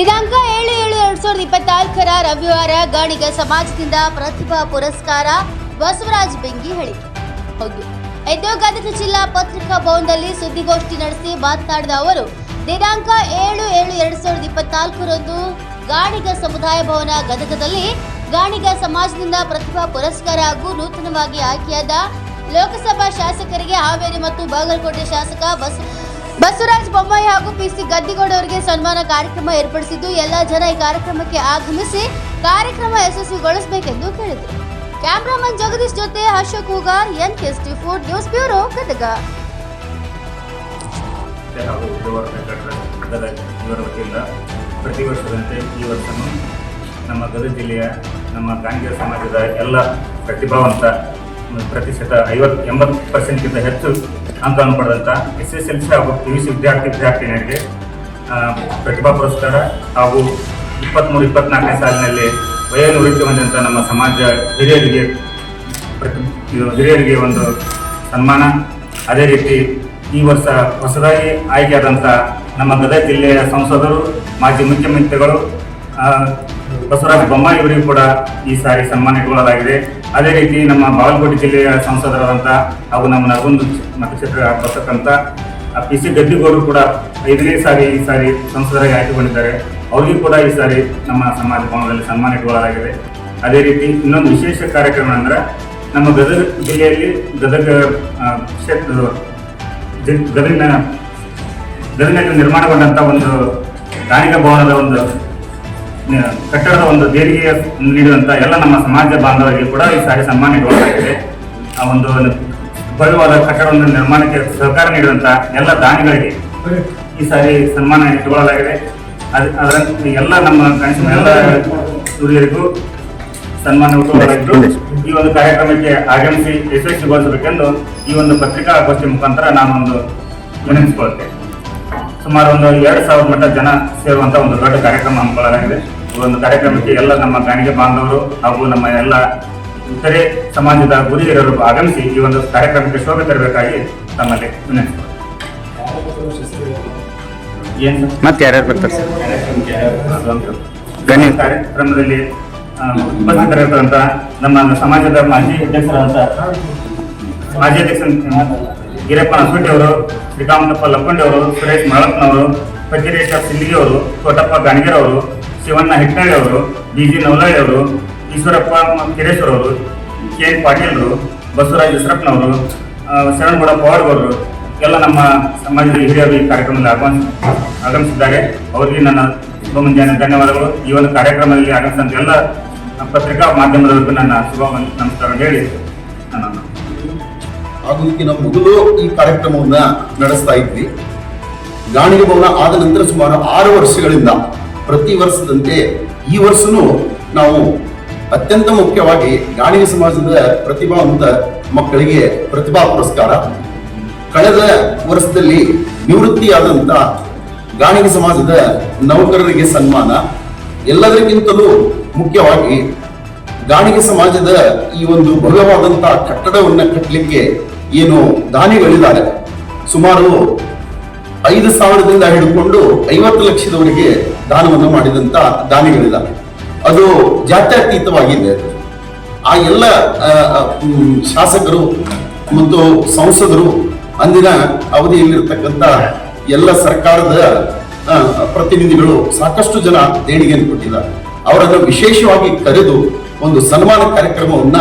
ದಿನಾಂಕ ಏಳು ಏಳು ಎರಡ್ ಸಾವಿರದ ಇಪ್ಪತ್ನಾಲ್ಕರ ರವಿವಾರ ಗಾಣಿಗ ಸಮಾಜದಿಂದ ಪ್ರತಿಭಾ ಪುರಸ್ಕಾರ. ಬಸವರಾಜ್ ಬೆಂಗಿ ಹೇಳಿಕೆ. ಹೌದು. ಇದು ಗದಗ ಜಿಲ್ಲಾ ಪತ್ರಿಕಾ ಭವನದಲ್ಲಿ ಸುದ್ದಿಗೋಷ್ಠಿ ನಡೆಸಿ ಮಾತನಾಡಿದ ಅವರು, ದಿನಾಂಕ ಏಳು ಏಳು ಎರಡ್ ಸಾವಿರದ ಇಪ್ಪತ್ನಾಲ್ಕರಂದು ಗಾಣಿಗ ಸಮುದಾಯ ಭವನ ಗದಗದಲ್ಲಿ ಗಾಣಿಗ ಸಮಾಜದಿಂದ ಪ್ರತಿಭಾ ಪುರಸ್ಕಾರ ಹಾಗೂ ನೂತನವಾಗಿ ಆಯ್ಕೆಯಾದ ಲೋಕಸಭಾ ಶಾಸಕರಿಗೆ ಹಾವೇರಿ ಮತ್ತು ಬಾಗಲಕೋಟೆ ಶಾಸಕ ಬಸ ಬಸವರಾಜ ಬೊಮ್ಮಾಯಿ ಹಾಗೂ ಪಿಸಿ ಗದ್ದಿಗೌಡ ಅವರಿಗೆ ಸನ್ಮಾನ ಕಾರ್ಯಕ್ರಮ ಏರ್ಪಡಿಸಿದ್ದು, ಎಲ್ಲ ಜನ ಈ ಕಾರ್ಯಕ್ರಮಕ್ಕೆ ಆಗಮಿಸಿ ಕಾರ್ಯಕ್ರಮ ಯಶಸ್ವಿಗೊಳಿಸಬೇಕೆಂದು ಕೇಳಿದರು. ಕ್ಯಾಮ್ರಾಮನ್ ಜಗದೀಶ್ ಜೊತೆ Ashok Hugar N T food news bureau Gadag ಪ್ರತಿ ವರ್ಷದಂತೆ ಈ ವರ್ಷನೂ ನಮ್ಮ ಗದಗ ಜಿಲ್ಲೆಯ, ನಮ್ಮ ಕಾಂಗ್ರೆಸ್ ಸಮಾಜದ ಎಲ್ಲ ಪ್ರತಿಭಾವಂತ ಪ್ರತಿಶತ ಐವತ್ತು ಎಂಬತ್ತು ಪರ್ಸೆಂಟ್ಗಿಂತ ಹೆಚ್ಚು ಅಂಕವನ್ನು ಪಡೆದಂಥ ಎಸ್ ಎಸ್ ಎಲ್ ಸಿ ಹಾಗೂ ಪಿ ಯು ಸಿ ವಿದ್ಯಾರ್ಥಿ ವಿದ್ಯಾರ್ಥಿನಿಯರಿಗೆ ಪ್ರತಿಭಾ ಪುರಸ್ಕಾರ ಹಾಗೂ ಇಪ್ಪತ್ತ್ಮೂರು ಇಪ್ಪತ್ನಾಲ್ಕನೇ ಸಾಲಿನಲ್ಲಿ ವಯೋನಿವೃತ್ತಿ ಹೊಂದಿದಂಥ ನಮ್ಮ ಸಮಾಜ ಹಿರಿಯರಿಗೆ ಪ್ರತಿ ಹಿರಿಯರಿಗೆ ಒಂದು ಸನ್ಮಾನ. ಅದೇ ರೀತಿ ಈ ವರ್ಷ ಹೊಸದಾಗಿ ಆಯ್ಕೆಯಾದಂಥ ನಮ್ಮ ಗದಗ ಜಿಲ್ಲೆಯ ಸಂಸದರು, ಮಾಜಿ ಮುಖ್ಯಮಂತ್ರಿಗಳು ಬಸವರಾಜ ಬೊಮ್ಮಾಯಿ ಇವರಿಗೂ ಕೂಡ ಈ ಸಾರಿ ಸನ್ಮಾನ ಇಟ್ಕೊಳ್ಳಲಾಗಿದೆ. ಅದೇ ರೀತಿ ನಮ್ಮ ಬಾಗಲಕೋಟೆ ಜಿಲ್ಲೆಯ ಸಂಸದರಾದಂಥ ಹಾಗೂ ನಮ್ಮ ನರಗುಂದ ಮತಕ್ಷೇತ್ರ ಬರ್ತಕ್ಕಂಥ ಪಿ ಸಿ ಗದ್ದಿಗೋರು ಕೂಡ ಐದನೇ ಸಾರಿ ಈ ಸಾರಿ ಸಂಸದರಾಗಿ ಆಯ್ಕೆಗೊಂಡಿದ್ದಾರೆ. ಅವರಿಗೂ ಕೂಡ ಈ ಸಾರಿ ನಮ್ಮ ಸಮಾಜ ಭವನದಲ್ಲಿ ಸನ್ಮಾನ ಇಟ್ಟುಕೊಳ್ಳಲಾಗಿದೆ ಅದೇ ರೀತಿ ಇನ್ನೊಂದು ವಿಶೇಷ ಕಾರ್ಯಕ್ರಮ ಅಂದ್ರೆ ನಮ್ಮ ಗದಗ ಜಿಲ್ಲೆಯಲ್ಲಿ ಗದಗ ಕ್ಷೇತ್ರ ಗದಗಿನ, ಗದಗಿನಲ್ಲಿ ನಿರ್ಮಾಣಗೊಂಡಂಥ ಒಂದು ಗಾಣಿಗ ಭವನದ ಒಂದು ಕಟ್ಟಡದ ಒಂದು ದೇಣಿಗೆ ನೀಡಿದಂಥ ಎಲ್ಲ ನಮ್ಮ ಸಮಾಜ ಬಾಂಧವರಿಗೆ ಕೂಡ ಈ ಸಾರಿ ಸನ್ಮಾನ ನೀಡಲಾಗಿದೆ ಆ ಒಂದು ಭವ್ಯವಾದ ಕಟ್ಟಡವನ್ನು ನಿರ್ಮಾಣಕ್ಕೆ ಸಹಕಾರ ನೀಡಿದಂಥ ಎಲ್ಲ ದಾನಿಗಳಿಗೆ ಈ ಸಾರಿ ಸನ್ಮಾನ ಇಟ್ಟುಕೊಳ್ಳಲಾಗಿದೆ. ಅದ್ ಅದರಂತೆ ಎಲ್ಲ ನಮ್ಮ ಕನಸಿನ ಎಲ್ಲ ಹಿರಿಯರಿಗೂ ಸನ್ಮಾನ ಇಟ್ಟುಕೊಳ್ಳಲಾಗಿದ್ದು ಈ ಒಂದು ಕಾರ್ಯಕ್ರಮಕ್ಕೆ ಆಗಮಿಸಿ ಯಶಸ್ವಿಗೊಳಿಸಬೇಕೆಂದು ಈ ಒಂದು ಪತ್ರಿಕಾಗೋಷ್ಠಿ ಮುಖಾಂತರ ನಾನೊಂದು ವಿನಂತಿಸಿಕೊಳ್ಳುತ್ತೇನೆ. ಸುಮಾರು ಒಂದು ಎರಡು ಸಾವಿರ ಮಟ್ಟ ಜನ ಸೇರುವಂತಹ ಒಂದು ದೊಡ್ಡ ಕಾರ್ಯಕ್ರಮ ಹಮ್ಮಿಕೊಳ್ಳಲಾಗಿದೆ. ಈ ಒಂದು ಕಾರ್ಯಕ್ರಮಕ್ಕೆ ಎಲ್ಲ ನಮ್ಮ ಗಾಣಿಗೆ ಬಾಂಧವರು ಹಾಗೂ ನಮ್ಮ ಎಲ್ಲ ಇತರೆ ಸಮಾಜದ ಗುರಿಯರರು ಆಗಮಿಸಿ ಈ ಒಂದು ಕಾರ್ಯಕ್ರಮಕ್ಕೆ ಶೋಭೆ ತರಬೇಕಾಗಿ ತಮ್ಮಲ್ಲಿ ಏನು ಮತ್ತೆ ಯಾರ್ಯಾರು ಬರ್ತಾರೆ ಸರ್. ಕಾರ್ಯಕ್ರಮದಲ್ಲಿ ಆ, ಉಪಸ್ಥಿತರಿರುವಂತ ನಮ್ಮ ಸಮಾಜದ ಮಾಜಿ ಅಧ್ಯಕ್ಷರಾದಂತ ಮಾಜಿ ಅಧ್ಯಕ್ಷ ಗಿರಪ್ಪ ನಸೂಟಿ ಅವರು ಶ್ರೀಕಾಂತಪ್ಪ ಲಕ್ಕಂಡಿ ಅವರು ಸುರೇಶ್ ಮಳಪ್ಪನವರು ಪಜ್ಜಿರೇಶ ಸಿಲ್ಲಿಗೆ ಅವರು ಕೋಟಪ್ಪ ಗಾಣಿಗರ್ ಅವರು ಶಿವಣ್ಣ ಹೆಗ್ನಾಳಿ ಅವರು ಬಿ ಜಿ ನವಲಾಳಿ ಅವರು, ಈಶ್ವರಪ್ಪ ಕಿರೇಶ್ವರ್ ಅವರು, ಕೆ. ಎನ್. ಪಾಟೀಲ್ರು ಬಸವರಾಜ್ ಹೆಸರಪ್ಪನವರು ಶರಣಗೌಡ ಪವಾಡ್ಗೌಡರು ಎಲ್ಲ ನಮ್ಮ ಸಮಾಜದ ಹಿರಿಯರು ಈ ಕಾರ್ಯಕ್ರಮದಲ್ಲಿ ಆಗಮಿಸ್, ಆಗಮಿಸಿದ್ದಾರೆ. ಅವರಿಗೆ ನನ್ನ ಶುಭ ಮುಂಜಾನೆ ಧನ್ಯವಾದಗಳು. ಈ ಒಂದು ಕಾರ್ಯಕ್ರಮದಲ್ಲಿ ಆಗಮಿಸಿದಂಥ ಎಲ್ಲ ಪತ್ರಿಕಾ ಮಾಧ್ಯಮದವರಿಗೂ ನನ್ನ ಶುಭ ನಮಸ್ಕಾರ ಹೇಳಿ ನಾನು ಹಾಗೂ ನಾವು ಮೊದಲು ಈ ಕಾರ್ಯಕ್ರಮವನ್ನು ನಡೆಸ್ತಾ ಇದ್ವಿ. ಗಾಣಿಗೆ ಭವನ ಆದ ನಂತರ ಸುಮಾರು ಆರು ವರ್ಷಗಳಿಂದ ಪ್ರತಿ ವರ್ಷದಂತೆ ಈ ವರ್ಷನೂ ನಾವು ಅತ್ಯಂತ ಮುಖ್ಯವಾಗಿ ಗಾಣಿಗೆ ಸಮಾಜದ ಪ್ರತಿಭಾವಂತ ಮಕ್ಕಳಿಗೆ ಪ್ರತಿಭಾ ಪುರಸ್ಕಾರ. ಕಳೆದ ವರ್ಷದಲ್ಲಿ ನಿವೃತ್ತಿಯಾದಂತ ಗಾಣಿಗೆ ಸಮಾಜದ ನೌಕರರಿಗೆ ಸನ್ಮಾನ. ಎಲ್ಲದಕ್ಕಿಂತಲೂ ಮುಖ್ಯವಾಗಿ ಗಾಣಿಗೆ ಸಮಾಜದ ಈ ಒಂದು ಭವ್ಯವಾದಂತಹ ಕಟ್ಟಡವನ್ನು ಕಟ್ಟಲಿಕ್ಕೆ ಏನು ದಾನಿಗಳಿದ್ದಾರೆ. ಸುಮಾರು ಐದು ಸಾವಿರದಿಂದ ಹಿಡಿದುಕೊಂಡು ಐವತ್ತು ಲಕ್ಷದವರೆಗೆ ದಾನವನ್ನು ಮಾಡಿದಂತ ದಾನಿಗಳಿಲ್ಲ. ಅದು ಜಾತ್ಯತೀತವಾಗಿದೆ. ಆ ಎಲ್ಲ ಶಾಸಕರು ಮತ್ತು ಸಂಸದರು ಅಂದಿನ ಅವಧಿಯಲ್ಲಿರ್ತಕ್ಕಂಥ ಎಲ್ಲ ಸರ್ಕಾರದ ಪ್ರತಿನಿಧಿಗಳು ಸಾಕಷ್ಟು ಜನ ದೇಣಿಗೆಯನ್ನು ಕೊಟ್ಟಿದ್ದಾರೆ. ಅವರನ್ನು ವಿಶೇಷವಾಗಿ ಕರೆದು ಒಂದು ಸನ್ಮಾನ ಕಾರ್ಯಕ್ರಮವನ್ನ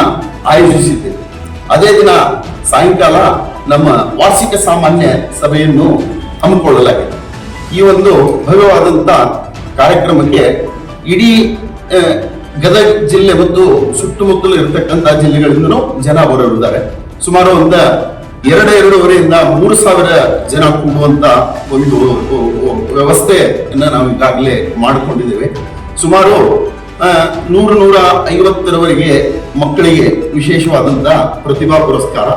ಆಯೋಜಿಸಿದ್ದೇವೆ. ಅದೇ ದಿನ ಸಾಯಂಕಾಲ ನಮ್ಮ ವಾರ್ಷಿಕ ಸಾಮಾನ್ಯ ಸಭೆಯನ್ನು ಹಮ್ಮಿಕೊಳ್ಳಲಾಗಿದೆ. ಈ ಒಂದು ಭವ್ಯವಾದಂತ ಕಾರ್ಯಕ್ರಮಕ್ಕೆ ಇಡೀ ಗದಗ ಜಿಲ್ಲೆ ಮತ್ತು ಸುತ್ತಮುತ್ತಲು ಇರತಕ್ಕಂತ ಜಿಲ್ಲೆಗಳಿಂದನೂ ಜನ ಬರೋರಿದ್ದಾರೆ ಸುಮಾರು ಒಂದ ಎರಡು ಎರಡೂವರೆಯಿಂದ ಮೂರು ಸಾವಿರ ಜನ ಕೂಡುವಂತ ಒಂದು ವ್ಯವಸ್ಥೆಯನ್ನ ನಾವು ಈಗಾಗಲೇ ಮಾಡಿಕೊಂಡಿದ್ದೇವೆ. ಸುಮಾರು ನೂರು ನೂರ ಐವತ್ತರವರೆಗೆ ಮಕ್ಕಳಿಗೆ ವಿಶೇಷವಾದಂತಹ ಪ್ರತಿಭಾ ಪುರಸ್ಕಾರ.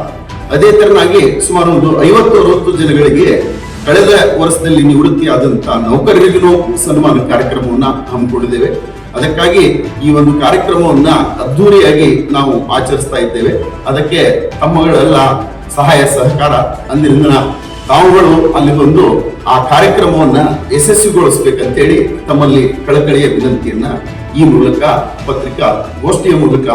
ಅದೇ ತರನಾಗಿ ಸುಮಾರು ಒಂದು ಐವತ್ತು ಅರವತ್ತು ಜನಗಳಿಗೆ ಕಳೆದ ವರ್ಷದಲ್ಲಿ ನಿವೃತ್ತಿ ಆದಂತಹ ನೌಕರರಿಗೂ ಸನ್ಮಾನ ಕಾರ್ಯಕ್ರಮವನ್ನ ಹಮ್ಮಿಕೊಂಡಿದ್ದೇವೆ ಅದಕ್ಕಾಗಿ ಈ ಒಂದು ಕಾರ್ಯಕ್ರಮವನ್ನ ಅದ್ಧೂರಿಯಾಗಿ ನಾವು ಆಚರಿಸ್ತಾ ಇದ್ದೇವೆ. ಅದಕ್ಕೆ ತಮ್ಮಗಳೆಲ್ಲ ಸಹಾಯ, ಸಹಕಾರ ಅಂದಿನಿಂದ ತಾವುಗಳು ಅಲ್ಲಿ ಬಂದು ಆ ಕಾರ್ಯಕ್ರಮವನ್ನ ಯಶಸ್ವಿಗೊಳಿಸ್ಬೇಕಂತೇಳಿ ತಮ್ಮಲ್ಲಿ ಕಳಕಳಿಯ ವಿನಂತಿಯನ್ನ ಈ ಮೂಲಕ ಪತ್ರಿಕಾ ಗೋಷ್ಠಿಯ ಮೂಲಕ